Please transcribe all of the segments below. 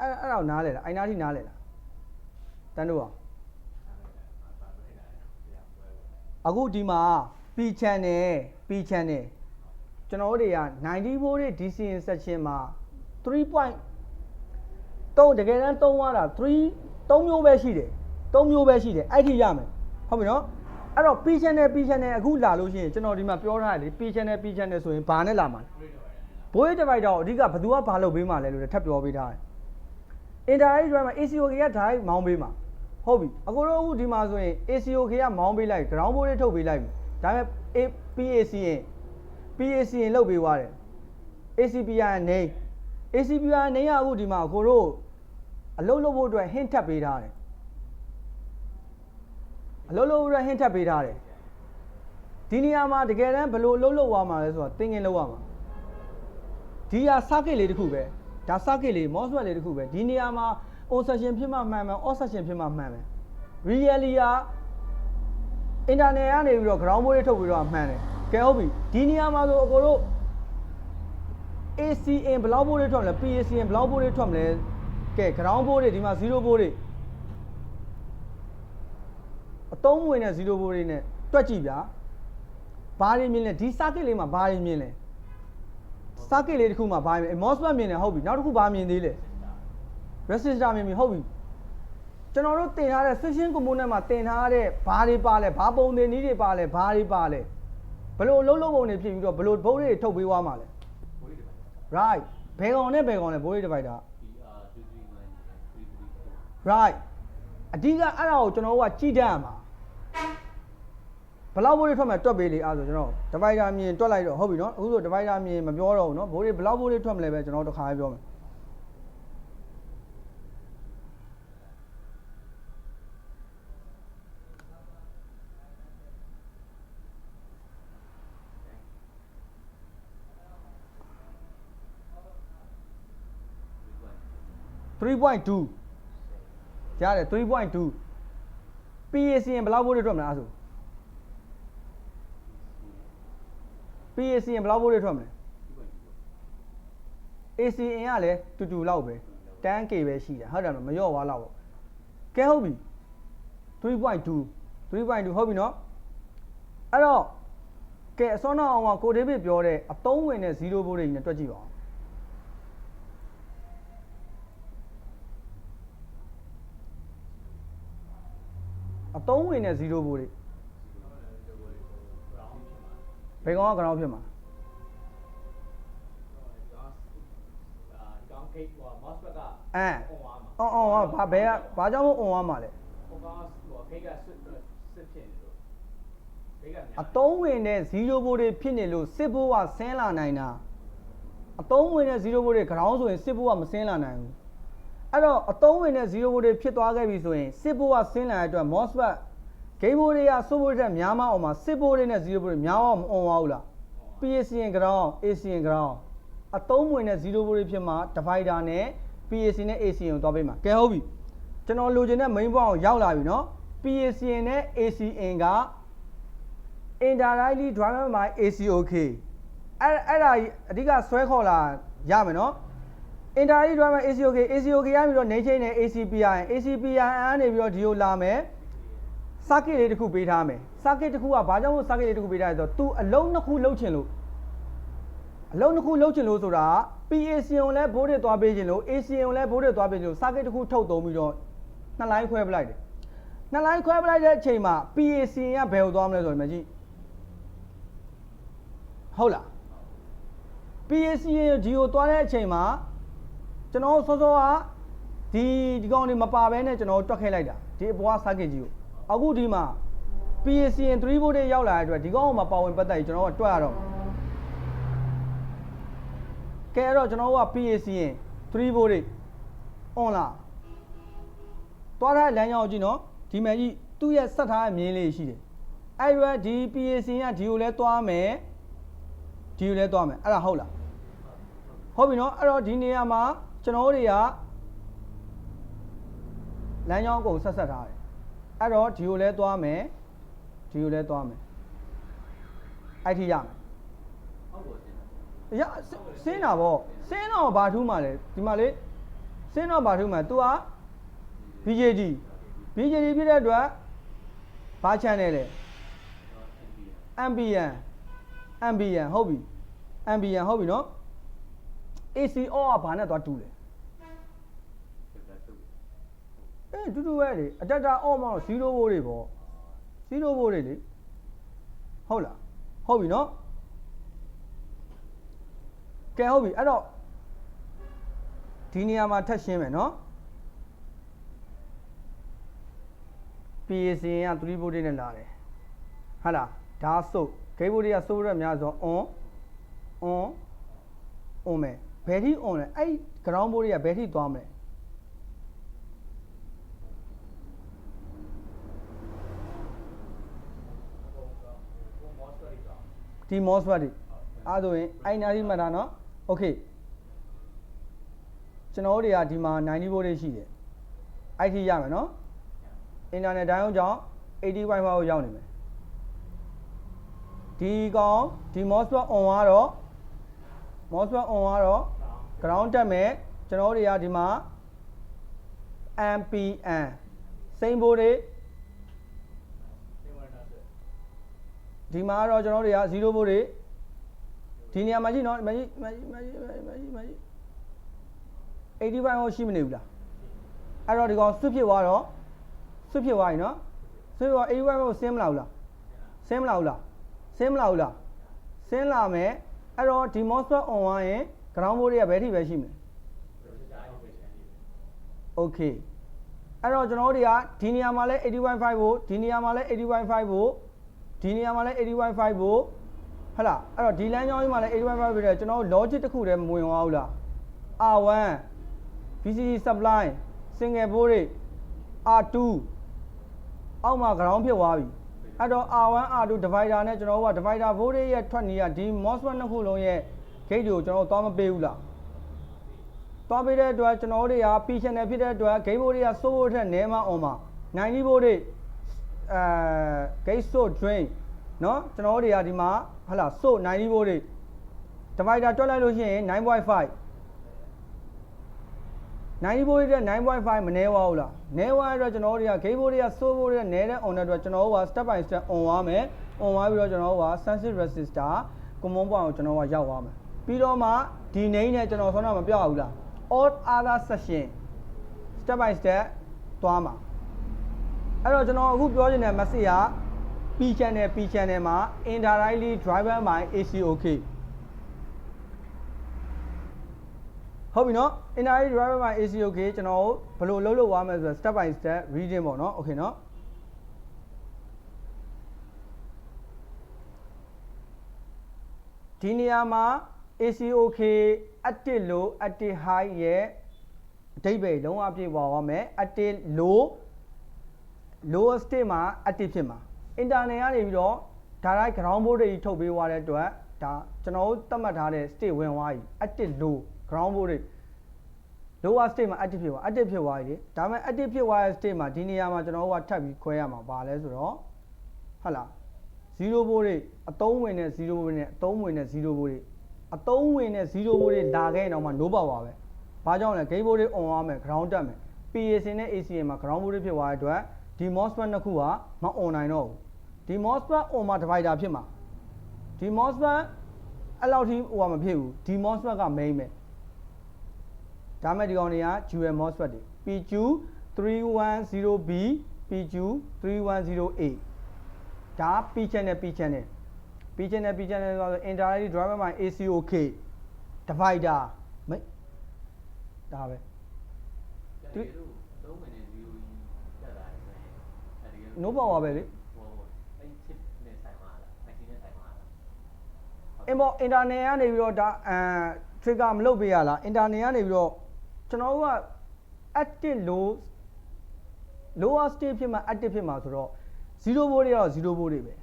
အဲ့အဲ့တော့နားလဲလားအိုင်နာတိနားလဲလားတန်းတို့อ่ะအခုဒီမှာ P channel P channel ကျွန်တော်တို့တွေက90 volt DCN section မှာ3 point 3တကယ်တမ်း3သွားတာ3 3မျိုးပဲရှိတယ်3မျိုးပဲရှိတယ်အဲ့ထိရမယ်ဟုတ်ပြီနော်အဲ့တော့ P channel P channel အခုလာလို့ရှိရင်ကျွန်တော်ဒီမှာပြောထားတယ်လေ P channel P channel ဆိုရင်ဘာနဲ့လာမှာလဲဘိုးရေးတပိုက်တော့အဓိကဘယ်သူကဘာလုပ်ပေးမှာလဲလို့လည်းထပ်ပြောပေးထားတယ် internet drive မှာ ACOK က drive မောင်းပေးမှာဟုတ်ပြီအခုတော့အခုဒီမှာဆိုရင် ACOK ကမောင်းပေးလိုက် ground board တွေထုတ်ပေးလိုက်ပြီဒါပေမဲ့ PAC ရင် PAC ရင်လုတ်ပေးသွားတယ် ACPR နေ ACPR နေရအခုဒီမှာကိုတို့အလုပ်လုပ်ဖို့အတွက် hint ထပ်ပေးထားတယ်အလုပ်လုပ်ဖို့အတွက် hint ထပ်ပေးထားတယ်ဒီနေရာမှာတကယ်တမ်းဘယ်လိုအလုပ်လုပ်သွားမှာလဲဆိုတော့သင်ငင်လုပ်ရမှာဒီဟာ circuit လေးတစ်ခုပဲ ဒါ circuit လေး MOSFET လေးတစ်ခုပဲဒီနေရာမှာ on session ဖြစ်မှမှန်မှန် off session ဖြစ်မှမှန်မယ် really က internet ကနေပြီးတော့ ground board တွေထုတ်ပြီးတော့မှန်တယ်ကဲဟုတ်ပြီဒီနေရာမှာဆိုအကိုတို့ ACN ဘယ်လောက်ဘိုးတွေထွက်မလဲ PACN ဘယ်လောက်ဘိုးတွေထွက်မလဲကဲ ground board တွေဒီမှာ0ဘိုးတွေအတုံးဝင်တဲ့0ဘိုးတွေနဲ့တွက်ကြည့်ဗျာဘာတွေမြင်လဲဒီ circuit လေးမှာဘာတွေမြင်လဲ circuit လေးတစ်ခုမှာဘာမြင်လဲ MOSFET မြင်တယ်ဟုတ်ပြီနောက်တစ်ခုဘာမြင်သေးလဲ resistor မြင်ပြီဟုတ်ပြီကျွန်တော်တို့တင်ထားတဲ့ section component မှာတင်ထားတဲ့ဘာတွေပါလဲဘာပုံတွေနည်းတွေပါလဲဘာတွေပါလဲဘယ်လိုအလုံးလုံးပုံတွေဖြစ်ပြီးတော့ဘယ်လိုဘုတ်တွေထုတ်ပေးသွားမှာလဲ right ဘယ်ကောင်နဲ့ဘယ်ကောင်လဲဘိုးရိပ်တစ်ပိုက်တာ right အဓိကအဲ့ဒါကိုကျွန်တော်တို့ကကြည့်တတ်ရမှာ ဘယ်လောက်ဘိုးရိပ်ထွက်မှတွက်ပေးလေအဲ့ဒါဆိုကျွန်တော်ဒီဗိုက်တာမြင်တွက်လိုက်တော့ဟုတ်ပြီနော်အခုဆိုဒီဗိုက်တာမြင်မပြောတော့ဘူးနော်ဘိုးရိပ်ဘယ်လောက်ဘိုးရိပ်ထွက်မလဲပဲကျွန်တော်တို့တစ်ခါပဲပြောမယ်3.2ရတယ်3.2 PACN ဘယ်လောက်ဘိုးရိပ်ထွက်မလဲအဲ့ဒါဆို PACN ဘယ်လောက်ဘိုးရိပ်ထွက်မလဲ ACN ကလည်းတူတူလောက်ပဲတန်း K ပဲရှိတယ်ဟုတ်တယ်မလားမလျော့သွားလောက်ပေါ့ကဲဟုတ်ပြီ3.2 3.2ဟုတ်ပြီနော်အဲ့တော့ကဲအစောနောက်အောင်ကကိုဒေးဗစ်ပြောတဲ့အသုံးဝင်တဲ့0ဘိုးတွေနဲ့တွက်ကြည့်ပါဦးအသုံးဝင်တဲ့0ဘိုးတွေ ယ်ကောင်က ground ဖြစ်မှာကောင်းကိတ်ဟိုမော့စ်ဘက်ကအဲဟိုသွားမှာအော်အော်အော်ဘာဘယ်ကဘာကြောင့်မို့ on သွားမှာလဲဟိုကောင်းဟိုကိတ်ကဆွတ်ဆွတ်ဖြစ်နေလို့ကိတ်ကများအတုံးဝင်တဲ့0ဘိုးတွေဖြစ်နေလို့စစ်ဘိုးကဆင်းလာနိုင်တာအတုံးဝင်တဲ့0ဘိုးတွေ ground ဆိုရင်စစ်ဘိုးကမဆင်းလာနိုင်ဘူးအဲ့တော့အတုံးဝင်တဲ့0ဘိုးတွေဖြစ်သွားခဲ့ပြီဆိုရင်စစ်ဘိုးကဆင်းလာတဲ့အတွက် MOSFET ဂိမ်းဘိုးတွေကစိုးဘိုးတွေတက်များမအောင်မှာစစ်ဘိုးတွေနဲ့0ဘိုးတွေများအောင်မ on သွားဘူးလား PACN ground ACN ground အတုံးဝင်တဲ့0ဘိုးတွေဖြစ်မှာ divider နဲ့ PAC နဲ့ ACN ကိုသွားပေးမှာကဲဟုတ်ပြီကျွန်တော်လိုချင်တဲ့ main point ကိုရောက်လာပြီเนาะ PACN နဲ့ ACN က indirectly driven by ACOK အဲ့အဲ့ဒါကြီးအဓိကဆွဲခေါ်လာရမယ်နော် indirectly driven by ACOK ACOK ရပြီးတော့နေချင်းနဲ့ ACPI ACPI အနေပြီးတော့ဒီကိုလာမယ် circuit လေးတစ်ခုပေးထားမယ် circuit တစ်ခုကဘာကြောင့်မို့ circuit လေးတစ်ခုပေးထားလဲဆိုတော့ तू အလုံးနှစ်ခုလှုပ်ချင်လို့အလုံးနှစ်ခုလှုပ်ချင်လို့ဆိုတာ PACN ကိုလည်းဘိုးတွေသွားပေးချင်လို့ ACN ကိုလည်းဘိုးတွေသွားပေးချင်လို့ circuit တစ်ခုထုတ်သုံးပြီးတော့နှစ်လိုင်းခွဲပလိုက်တယ်နှစ်လိုင်းခွဲပလိုက်တဲ့အချိန်မှာ PACN ကဘယ်ကိုသွားမလဲဆိုတော့ဒီမှာကြည့်ဟုတ်လား PAC ဒီကိုသွားတဲ့အချိန်မှာကျွန်တော်စောစောကဒီဒီကောင်တွေမပါဘဲနဲ့ကျွန်တော်တွက်ခဲလိုက်တာဒီအပေါ်က circuit ကြီးကို အခုဒီမှာ PAC 3 volt တွေရောက်လာတဲ့အတွက်ဒီကောင်ကမပါဝင်ပတ်သက်ရင်ကျွန်တော်ကတွက်ရတော့ကဲအဲ့တော့ကျွန်တော်က PAC 3 volt တွေ on လာသွားတဲ့လမ်းကြောင်းကိုကြည့်နော်ဒီမဲ့ကြီးသူ့ရဲ့ဆက်ထားတဲ့မြင်းလေးရှိတယ်အဲ့ဒီတော့ဒီ PAC ကဒီကိုလဲသွားမယ်ဒီကိုလဲသွားမယ်အဲ့ဒါဟုတ်လားဟုတ်ပြီနော်အဲ့တော့ဒီနေရာမှာကျွန်တော်တို့တွေကလမ်းကြောင်းအကုန်ဆက်ဆက်ထားတယ် အဲ့တော့ဒီကိုလဲသွားမယ်ဒီကိုလဲသွားမယ်အဲ့ထိရမယ်ဟုတ်ပါဘူးရဆင်းတာဗောဆင်းတော့ဘာထူးမှလဲဒီမှာလေစင်းတော့ဘာထုမှန် तू က BJD BJD ဖြစ်တဲ့အတွက်ဘာ channel လဲ MBN MBN ဟုတ်ပြီ MBN ဟုတ်ပြီနော် ACO ကဘာနဲ့သွားတူလဲ အေးတူတူပဲလေအတက်တာ on မှာတော့0ဘိုးတွေပေါ့0ဘိုးတွေလေဟုတ်လားဟုတ်ပြီနော်ကဲဟုတ်ပြီအဲ့တော့ဒီနေရာမှာထပ်ရှင်းမယ်နော် PAC က3ဘိုးတွေနဲ့လာတယ်ဟုတ်လားဒါစုပ်ဂိတ်ဘိုးတွေကစိုးရက်များဆို on on on မယ်ဘယ်ထိ on လဲအဲ့ ground ဘိုးတွေကဘယ်ထိသွားမလဲ ဒီ MOSFET တွေအားဆိုရင်အဲ့နာဒီမှတ်တာနော်โอเคကျွန်တော်တို့တွေကဒီမှာ90 volt တွေရှိတယ်အဲ့ထိရမယ်နော်အင်တာနက်တိုင်းအောင်ကြောင့်80 wifi ကိုရောက်နေမယ်ဒီကောင်ဒီ MOSFET on ကတော့ MOSFET on ကတော့ ground တက်မယ်ကျွန်တော်တို့တွေကဒီမှာ MPN စိမ့်ဘိုးတွေ ဒီမှာကတော့ကျွန်တော်တို့တွေက0ဘိုးတွေဒီနေရာမှာကြည့်နော်မကြည့်မကြည့်မကြည့်မကြည့်မကြည့်85ဟောရှိမနေဘူးလားအဲ့တော့ဒီကောင်ဆွဖြစ်သွားတော့ဆွဖြစ်သွားပြီနော်ဆွဖြစ်သွား85ဟောဆင်းမလာဘူးလားဆင်းမလာဘူးလားဆင်းမလာဘူးလားဆင်းလာမယ်အဲ့တော့ဒီ MOSFET on ဝိုင်းရင် ground ဘိုးတွေကဘယ်ထိပဲရှိမလဲ okay အဲ့တော့ကျွန်တော်တို့တွေကဒီနေရာမှာလဲ80.5ဖို့ဒီနေရာမှာလဲ80.5ဖို့ ဒီနေရာမှာလဲ80.5ဖို့ဟဟလားအဲ့တော့ဒီလမ်းကြောင်းကြီးမှာလဲ80.5ဖြစ်တယ်ကျွန်တော်တို့ logic တစ်ခုတည်းမဝင်သွားဘူးလား R1 VCD supply single board တွေ R2 အောက်မှာ ground ဖြစ်သွားပြီအဲ့တော့ R1 R2 divider နဲ့ကျွန်တော်တို့က divider board တွေရဲ့ထွက်နေရဒီ MOSFET နှစ်ခုလုံးရဲ့ gate တွေကိုကျွန်တော်တို့သွားမပေးဘူးလားသွားပေးတဲ့အတွက်ကျွန်တော်တို့တွေက P channel ဖြစ်တဲ့အတွက် gate board တွေကစိုးဖို့ထက်နည်းမှ on မှာ90 board တွေ အဲ gate so drain เนาะကျွန်တော်တို့တွေကဒီမှာဟလာ so 90 board တွေ divider တွက်လိုက်လို့ရှိရင်9.5 90 volt တဲ့9.5မနည်းပါဘူးလားနည်းသွားတဲ့အတွက်ကျွန်တော်တို့တွေက gate volt တွေက slow volt တွေကနည်းတဲ့ on တဲ့အတွက်ကျွန်တော်တို့က step by step on သွားမယ် on သွားပြီးတော့ကျွန်တော်တို့က sensitive resistor common point ကိုကျွန်တော်ကရောက်သွားမယ်ပြီးတော့မှဒီနေနဲ့ကျွန်တော်ဆောင်းတော့မပြောက်ဘူးလား all other section step by step သွားမှာ အဲ့တော့ကျွန်တော်အခုပြောချင်တဲ့ message က P channel P channel မှာ indirectly driver by ACOK ဟုတ်ပြီနော် indirect driver by ACOK ကျွန်တော်ဘယ်လိုလုပ်လို့ရမလဲဆိုတော့ step by step reading ပေါ့နော် okay နော်ဒီနေရာမှာ ACOK active low active high ရဲ့အဓိပ္ပာယ်လုံးဝပြည့်ပေါ်ပါမယ် active low lower state မှာ active ဖြစ်မှာ internet ကနေပြီးတော့ direct ground board တွေထုတ်ပေးသွားတဲ့အတွက်ဒါကျွန်တော်တို့သတ်မှတ်ထားတဲ့ state ဝင်သွားပြီ active low ground board တွေ lower state မှာ active ဖြစ်သွား active ဖြစ်သွားပြီလေဒါပေမဲ့ active ဖြစ်သွားတဲ့ state မှာဒီနေရာမှာကျွန်တော်တို့ကထပ်ပြီးခွဲရမှာပါလဲဆိုတော့ဟုတ်လား0ဘိုးတွေအသုံးဝင်တဲ့0ဘိုးတွေနဲ့အသုံးဝင်တဲ့0ဘိုးတွေအသုံးဝင်တဲ့0ဘိုးတွေလာခဲ့ရင်တော့မှ no power ပဲဘာကြောင့်လဲ gate ဘိုးတွေ on ရမယ် ground တက်မယ် PAC နဲ့ ACM မှာ ground ဘိုးတွေဖြစ်သွားတဲ့အတွက် ဒီ MOSFET နှစ်ခုကမ on နိုင်တော့ဘူးဒီ MOSFET on မှာ divider ဖြစ်မှာဒီ MOSFET အဲ့လောက်ထိဟိုကမဖြစ်ဘူးဒီ MOSFET က main ပဲဒါမဲ့ဒီကောင်တွေက dual MOSFET တွေ PQ 310B PQ 310A ဒါ P channel P channel P channel P channel ဆိုတော့ indirect driver by ACOK divider မိတ်ဒါပဲ သူသုံးဝင်နေ0တက်လာတယ်ဆိုရင်အဲဒီ no power ပဲလေဟိုအဲ့ chip နဲ့ဆိုင်မှာလား IC နဲ့ဆိုင်မှာလားအင်ပေါ် internet ကနေပြီးတော့ဒါအမ် trigger မလုပ်ပေးရလား internet ကနေပြီးတော့ကျွန်တော်တို့က active low lower state ဖြစ်မှာ active ဖြစ်မှာဆိုတော့0 volt တွေကတော့0 volt တွေပဲ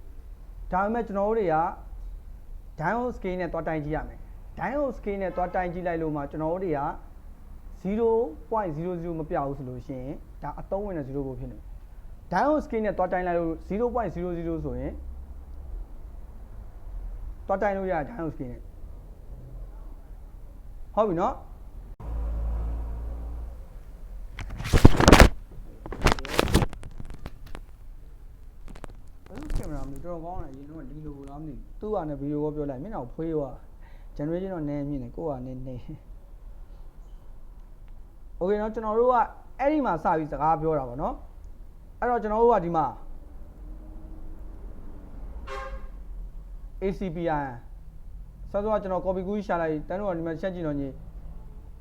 ဒါပေမဲ့ကျွန်တော်တို့တွေက diode scale နဲ့တွားတိုင်းကြည့်ရမယ် diode scale နဲ့တွားတိုင်းကြည့်လိုက်လို့မှကျွန်တော်တို့တွေက0.00မပြဘူးဆိုလို့ရှိရင်ဒါအသုံးဝင်တဲ့0 volt ဖြစ်နေတယ် dial on screen နဲ့တွားတိုင်းလိုက်လို့0.00ဆိုရင်တွားတိုင်းလို့ရ dial on screen နဲ့ဟုတ်ပြီเนาะတော်ကောင်းတယ်ရင်တော့ဒီလိုလားမသိဘူးသူ့ဟာနဲ့ဗီဒီယိုကောပြောလိုက်မျက်နှာကိုဖွေးသွား generation တော့နည်းမြင့်နေကိုယ့်ဟာနည်းနေ Okay เนาะကျွန်တော်တို့ကအဲ့ဒီမှာစပြီးစကားပြောတာဗောနော် အဲ့တော့ကျွန်တော်တို့ကဒီမှာ ACPI ဆောစောကကျွန်တော် copy ကူးရှာလိုက်တန်းတော့ဒီမှာချက်ကြည့်တော့ညီ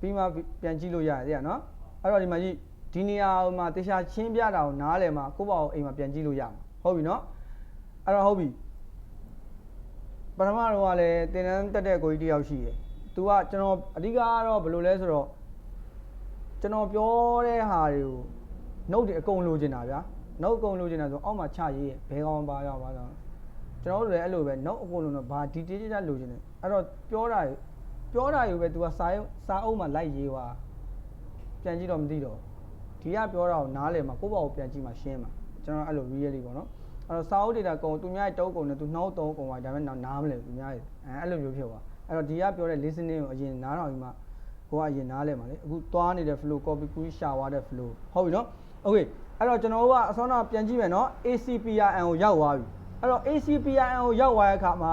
ပြီးမှပြန်ကြည့်လို့ရတယ်တဲ့နော်အဲ့တော့ဒီမှာကြည့်ဒီနေရာမှာတေချာချင်းပြတာကိုနားလည်မှာကိုယ့်ဘာကိုအိမ်မှာပြန်ကြည့်လို့ရမှာဟုတ်ပြီနော်အဲ့တော့ဟုတ်ပြီပထမတော့ကလည်းတင်တန်းတက်တဲ့ကိုကြီးတစ်ယောက်ရှိတယ်သူကကျွန်တော်အဓိကကတော့ဘယ်လိုလဲဆိုတော့ကျွန်တော်ပြောတဲ့ဟာတွေကို note တွေအကုန်လိုချင်တာဗျာ note အကုန်လိုချင်တာဆိုအောက်မှာချရေးရဲ့ဘယ်ကောင်ပါရောက်ပါတော့ကျွန်တော်တို့လည်းအဲ့လိုပဲ note အကုန်လုံးတော့ဘာ detail ကြလိုချင်တယ်အဲ့တော့ပြောတာရပြောတာယူပဲ तू ကစာရုပ်စာအုပ်မှာလိုက်ရေးသွားပြန်ကြည့်တော့မသိတော့ဒီကပြောတာကိုနားလည်မှာကိုယ့်ဘာကိုပြန်ကြည့်မှရှင်းမှာကျွန်တော်အဲ့လို really ပေါ့နော်အဲ့တော့စာအုပ် data ကုန်သူများရဲ့တုံးကုန်နဲ့ तू နှောက်တုံးကုန်သွားဒါပေမဲ့နောက်နားမလဲသူများရဲ့အဲအဲ့လိုမျိုးဖြစ်သွားအဲ့တော့ဒီကပြောတဲ့ listening ကိုအရင်နားထောင်ပြီးမှကိုကအရင်နားလဲမှာလေအခုသွားနေတဲ့ flow copy ကူးရှာသွားတဲ့ flow ဟုတ်ပြီနော် okay အဲ့တော့ကျွန်တော်တို့ကအစောနာပြန်ကြည့်မယ်နော် ACPRN ကိုရောက်သွားပြီအဲ့တော့ ACPRN ကိုရောက်သွားတဲ့အခါမှာ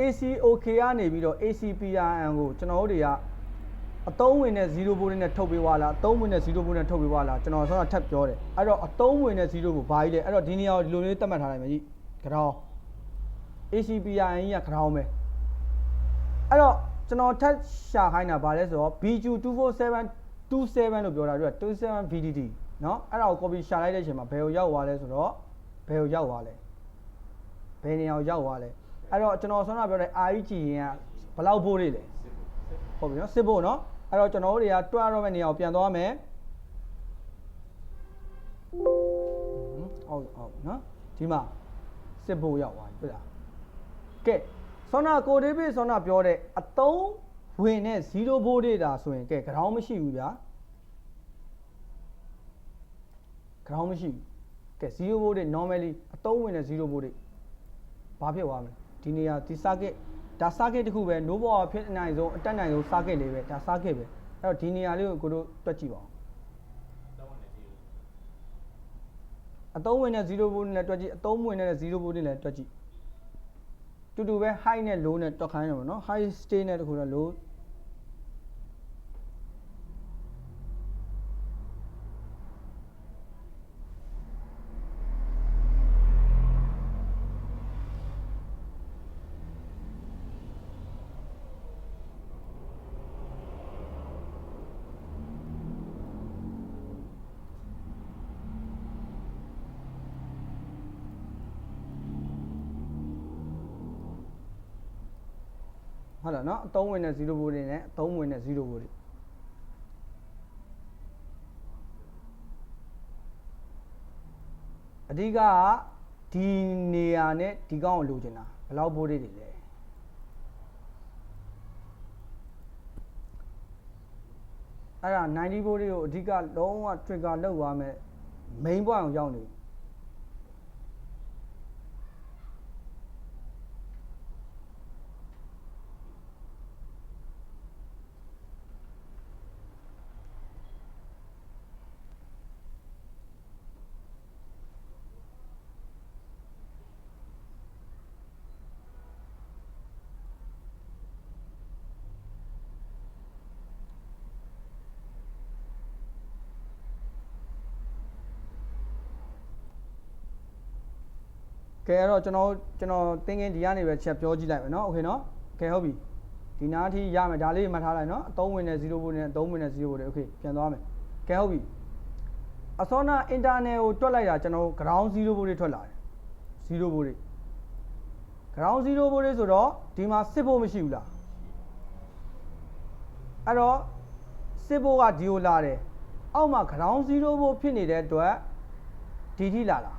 ACOK ကနေပြီးတော့ ACPRN ကိုကျွန်တော်တို့တွေကအသုံးဝင်တဲ့0ဘိုးနဲ့ထုတ်ပေးသွားလားအသုံးဝင်တဲ့0ဘိုးနဲ့ထုတ်ပေးသွားလားကျွန်တော်ဆောတာထပ်ပြောတယ်အဲ့တော့အသုံးဝင်တဲ့0ဘိုးဘာကြီးလဲအဲ့တော့ဒီနေရာကိုဒီလိုလေးသတ်မှတ်ထားလိုက်မယ်ကြီးကြောင် ACPRN ကြီးကကြောင်ပဲအဲ့တော့ကျွန်တော်ထပ်ရှာခိုင်းတာဗာလဲဆိုတော့ BQ24727 လို့ပြောတာတို့က27 VDD เนาะအဲ့ဒါကို copy ရှာလိုက်တဲ့အချိန်မှာဘယ်ကိုရောက်သွားလဲဆိုတော့ဘယ်ကိုရောက်သွားလဲ ဘယ်နေရာကိုရောက်သွားလဲအဲ့တော့ကျွန်တော်ဆွမ်းနာပြောတဲ့ REG ရင်ကဘယ်လောက်ဖို့လေးလဲဟုတ်ပြီနော်စစ်ဖို့နော်အဲ့တော့ကျွန်တော်တို့တွေကတွားရမယ့်နေရာကိုပြန်သွားမယ်ဟုတ်ဟုတ်နော်ဒီမှာစစ်ဖို့ရောက်သွားပြီဟုတ်လားကဲဆွမ်းနာကိုဒေးဗစ်ဆွမ်းနာပြောတဲ့အတုံးဝင်တဲ့0 volt data ဆိုရင်ကဲ ground မရှိဘူးဗျာ ground မရှိဘူးကဲ0 volt တွေ normally အတုံးဝင်တဲ့0 volt တွေဘာဖြစ်သွားမလဲဒီနေရာဒီ circuit ဒါ circuit တစ်ခုပဲ no power ဖြစ်နိုင်ဆုံးအတက်နိုင်ဆုံး circuit လေးပဲဒါ circuit ပဲအဲ့တော့ဒီနေရာလေးကိုကိုတို့တွက်ကြည့်ပါဦးအသုံးဝင်တဲ့0 volt နဲ့တွက်ကြည့်အသုံးဝင်တဲ့0 volt နဲ့လည်းတွက်ကြည့်တူတူပဲ high နဲ့ low နဲ့တွက်ခိုင်းတယ်ပေါ့နော် high stay နဲ့တခုတော့ low ဟုတ်လားနော်အသုံးဝင်တဲ့0 volt တွေနဲ့အသုံးဝင်တဲ့0 volt တွေအဓိကကဒီနေရာနဲ့ဒီကောင်းကိုလိုချင်တာဘယ်လောက် volt တွေလဲအဲ့ဒါ90 volt တွေကိုအဓိကလုံးဝ trigger လောက်သွားမယ် main point ကိုရောက်နေပြီ ကဲအဲ့တော့ကျွန်တော်ကျွန်တော်တင်းကင်းဒီကနေပဲချက်ပြောကြည့်လိုက်မယ်နော်โอเคနော်ကဲဟုတ်ပြီဒီနားအထိရမယ်ဒါလေးမှတ်ထားလိုက်နော်အသုံးဝင်တဲ့0ဘို့နဲ့အသုံးဝင်တဲ့0ဘို့တွေโอเคပြန်သွားမယ်ကဲဟုတ်ပြီအစောနာ internal ကိုတွက်လိုက်တာကျွန်တော် ground 0ဘို့တွေထွက်လာတယ်0ဘို့တွေ ground 0ဘို့တွေဆိုတော့ဒီမှာစစ်ဖို့မရှိဘူးလားအဲ့တော့စစ်ဖို့ကဒီကိုလာတယ်အောက်မှာ ground 0ဘို့ဖြစ်နေတဲ့အတွက်ဒီထိလာလား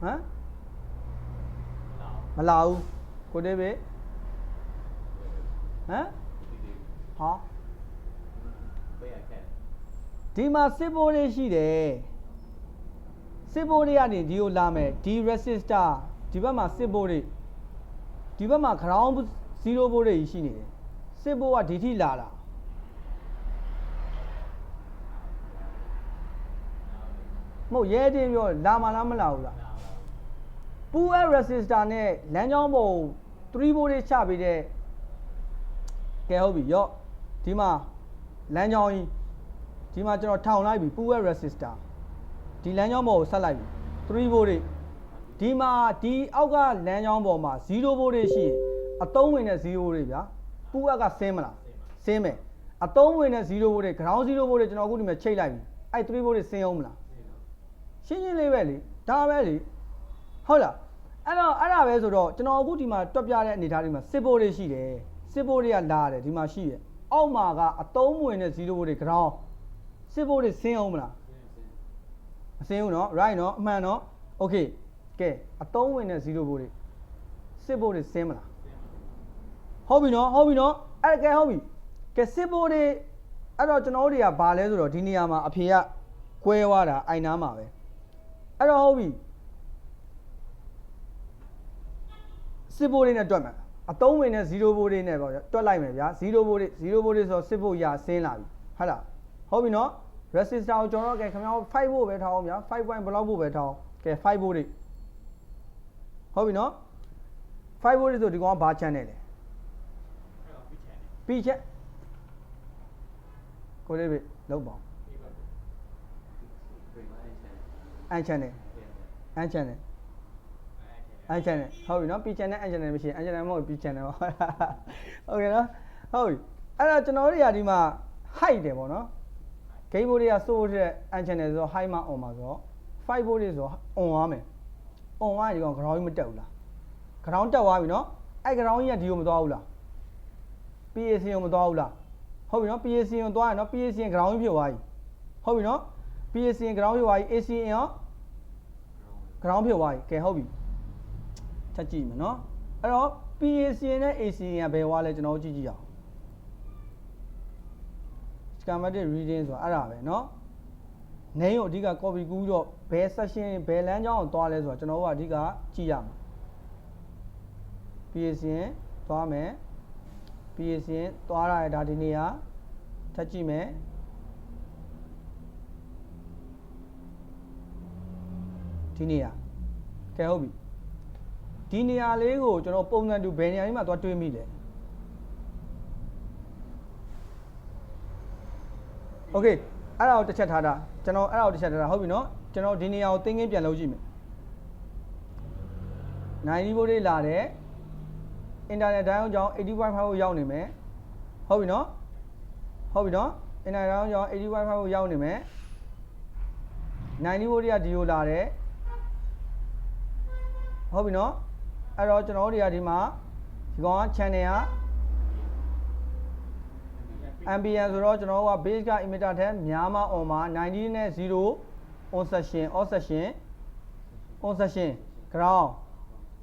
ဟမ်မလာဘူးကိုတေးပဲဟမ်ဟာဒီမှာစစ်ဘိုးလေးရှိတယ်စစ်ဘိုးလေးကနေဒီကိုလာမယ်ဒီ resistor ဒီဘက်မှာစစ်ဘိုးလေးဒီဘက်မှာ ground 0ဘိုးလေးရှိနေတယ်စစ်ဘိုးကဒီထိလာတာမဟုတ်ရဲတင်းပြောလာမလားမလာဘူးလား လာလာပူအ resistor နဲ့လမ်းကြောင်းပေါ်3 volt တွေချပေးတဲ့ကဲဟုတ်ပြီရော့ဒီမှာလမ်းကြောင်းကြီးဒီမှာကျွန်တော်ထောင်လိုက်ပြီပူအ resistor ဒီလမ်းကြောင်းပေါ်ကိုဆက်လိုက်ပြီ3 volt တွေဒီမှာဒီအောက်ကလမ်းကြောင်းပေါ်မှာ0 volt တွေရှိရင်အသုံးဝင်တဲ့0 volt တွေဗျာပူအကဆင်းမလားဆင်းမယ်အသုံးဝင်တဲ့0 volt တွေ ground 0 volt တွေကျွန်တော်အခုဒီမှာချိတ်လိုက်ပြီအဲ့3 volt တွေဆင်းအောင်မလားရှင်းရှင်းလေးပဲလေဒါပဲလေ ဟုတ်လားအဲ့တော့အဲ့ဒါပဲဆိုတော့ကျွန်တော်အခုဒီမှာတွက်ပြတဲ့အနေအထားဒီမှာစစ်ဘိုးတွေရှိတယ်စစ်ဘိုးတွေကလာတယ်ဒီမှာရှိတယ်အောက်မှာကအတုံးမဝင်တဲ့0ဘိုးတွေ ground စစ်ဘိုးတွေဆင်းအောင်မလားမဆင်းဘူးเนาะ right เนาะအမှန်เนาะ okay ကဲအတုံးဝင်တဲ့0ဘိုးတွေစစ်ဘိုးတွေဆင်းမလားဟုတ်ပြီเนาะဟုတ်ပြီเนาะအဲ့ဒါကဲဟုတ်ပြီကဲစစ်ဘိုးတွေအဲ့တော့ကျွန်တော်တို့တွေကဘာလဲဆိုတော့ဒီနေရာမှာအဖေကကွဲသွားတာအိုင်နာမှာပဲ အဲ့တော့ဟုတ်ပြီ စစ်ဘိုးလေးနဲ့တွက်မယ်အသုံးဝင်တဲ့0ဘိုးလေးနဲ့ပေါ့ဗျာတွက်လိုက်မယ်ဗျာ0ဘိုးလေး0ဘိုးလေးဆိုတော့စစ်ဘိုးရာဆင်းလာပြီဟုတ်လားဟုတ်ပြီနော် resistor ကိုကျွန်တော်တို့ကဲခင်ဗျားတို့5ဘိုးပဲထားအောင်ဗျာ5 point ဘယ်လောက်ဘိုးပဲထားအောင်ကဲ5ဘိုးလေးဟုတ်ပြီနော်5ဘိုးလေးဆိုဒီကောင်ကဘာ channel လဲအဲ့တော့ပြီးချင်တယ်ပြီးချက်ကိုလေးပဲလောက်ပါအောင်ပြီးပါ အန် channel အန် channel အန် channel ဟုတ်ပြီနော် P channel အန် channel မရှိရင်အန် channel မဟုတ် P channel ပါဟုတ်ကဲ့နော်ဟုတ်ပြီအဲ့တော့ကျွန်တော်တို့တွေကဒီမှာ height တယ်ပေါ့နော် game board တွေက source တဲ့ add channel ဆိုတော့ high မှာ on မှာဆိုတော့5 volt တွေဆိုတော့ on သွားမယ် on သွားရင်ဒီကောင် ground ကြီးမတက်ဘူးလား ground တက်သွားပြီနော်အဲ့ ground ကြီးကဒီကိုမသွားဘူးလား PAC ကိုမသွားဘူးလားဟုတ်ပြီနော် PAC ကိုသွားရင်နော် PAC ရင် ground ကြီးဖြစ်သွားပြီဟုတ်ပြီနော် PAC ရင် ground ဖြစ်သွားပြီ AC ရင်ရော ground ဖြစ်သွားပြီကဲဟုတ်ပြီ ချက်ကြည့်မယ်နော်အဲ့တော့ PAC နဲ့ AC ကဘယ်ဝါလဲကျွန်တော်တို့ကြည့်ကြည့်အောင် schematic reading ဆိုတာအဲ့ဒါပဲเนาะနေကိုအဓိက copy ကူးတော့ဘယ် section ဘယ်လမ်းကြောင်းကိုသွားလဲဆိုတာကျွန်တော်တို့ကအဓိကကြည့်ရမှာ PSN သွားမယ် PSN သွားရတဲ့ဒါဒီနေရာထပ်ကြည့်မယ်ဒီနေရာကဲဟုတ်ပြီ ဒီနေရာလေးကိုကျွန်တော်ပုံစံတူဘယ်နေရာလေးမှာသွားတွေးမိလဲ โอเคအဲ့ဒါကိုတစ်ချက်ထားတာကျွန်တော်အဲ့ဒါကိုတစ်ချက်ထားတာဟုတ်ပြီနော်ကျွန်တော်ဒီနေရာကိုသင်ငင်းပြန်လုပ်ကြည့်မယ်90 volt လေးလာတယ် internet တိုင်းအောင်ကြောင်း80.5ကိုရောက်နေမယ်ဟုတ်ပြီနော်ဟုတ်ပြီနော် internet တိုင်းအောင်ကြောင်း80.5ကိုရောက်နေမယ်90 volt တွေကဒီကိုလာတယ်ဟုတ်ပြီနော် အဲ့တော့ကျွန်တော်တို့တွေကဒီမှာဒီကောင်က channel က ambient ဆိုတော့ကျွန်တော်တို့က base က emitter ထက်များမှ on မှာ90နဲ့0 on section off section on section ground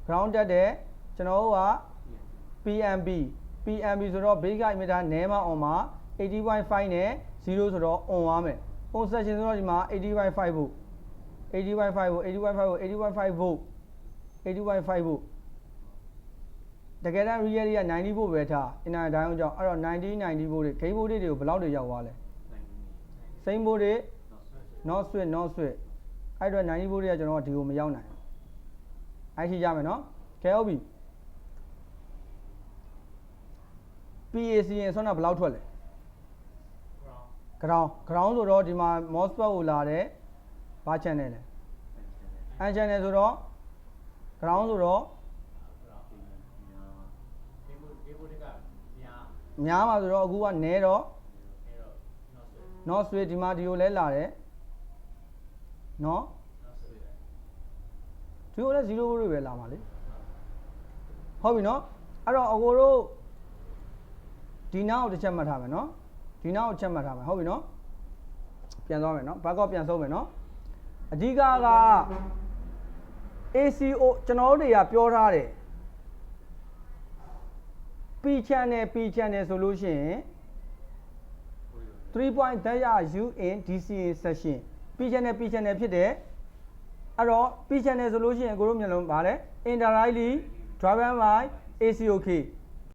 ground တက်တယ်ကျွန်တော်တို့က PMB PMB ဆိုတော့ base က emitter နည်းမှ on မှာ80.5နဲ့0ဆိုတော့ on သွားမယ် on section ဆိုတော့ဒီမှာ80.5 volt 80.5 volt 80.5 volt 80.5 volt 80.5 volt တကယ်တမ်း real တွေက90 volt ပဲထား inner တိုင်းအောင်ကြောင့်အဲ့တော့90 90 volt တွေ gate volt တွေကိုဘယ်လောက်တွေရောက်သွားလဲ same volt တွေ not switch not switch အဲ့တော့90 volt တွေကကျွန်တော်ကဒီကိုမရောက်နိုင်ဘူးအဲ့ထိကြမယ်နော်ကဲဟုတ်ပြီ PAC ရင်ဆွမ်းတာဘယ်လောက်ထွက်လဲ ground ground ဆိုတော့ဒီမှာ MOSFET ကိုလာတယ်ဘာ channel လဲ n channel ဆိုတော့ ground ဆိုတော့ ဒီဘုဒီဘုတွေကညာ များမှာဆိုတော့အခုကနဲတော့အဲ့တော့ not not so switch ဒီမှာဒီကိုလဲလာတယ်နော် not so တယ်ဒီကိုလဲ0ဘိုးတွေပဲလာမှာလေဟုတ်ပြီနော်အဲ့တော့အကိုတို့ဒီနောက်ကိုတစ်ချက်မှတ်ထားမယ်နော်ဒီနောက်ကိုချက်မှတ်ထားမယ်ဟုတ်ပြီနော်ပြန်သွားမယ်နော်ဘက်ကော့ပြန်ဆုံးမယ်နော်အဓိကက ACO ကျွန်တော်တို့တွေကပြောထားတယ် P channel P channel ဆိုလို့ရှိရင်3 point that are you in DCA session P channel P channel ဖြစ်တယ်အဲ့တော့ P channel ဆိုလို့ရှိရင်ကိုတို့မျက်လုံးဗာလဲ indirectly driven by ACOK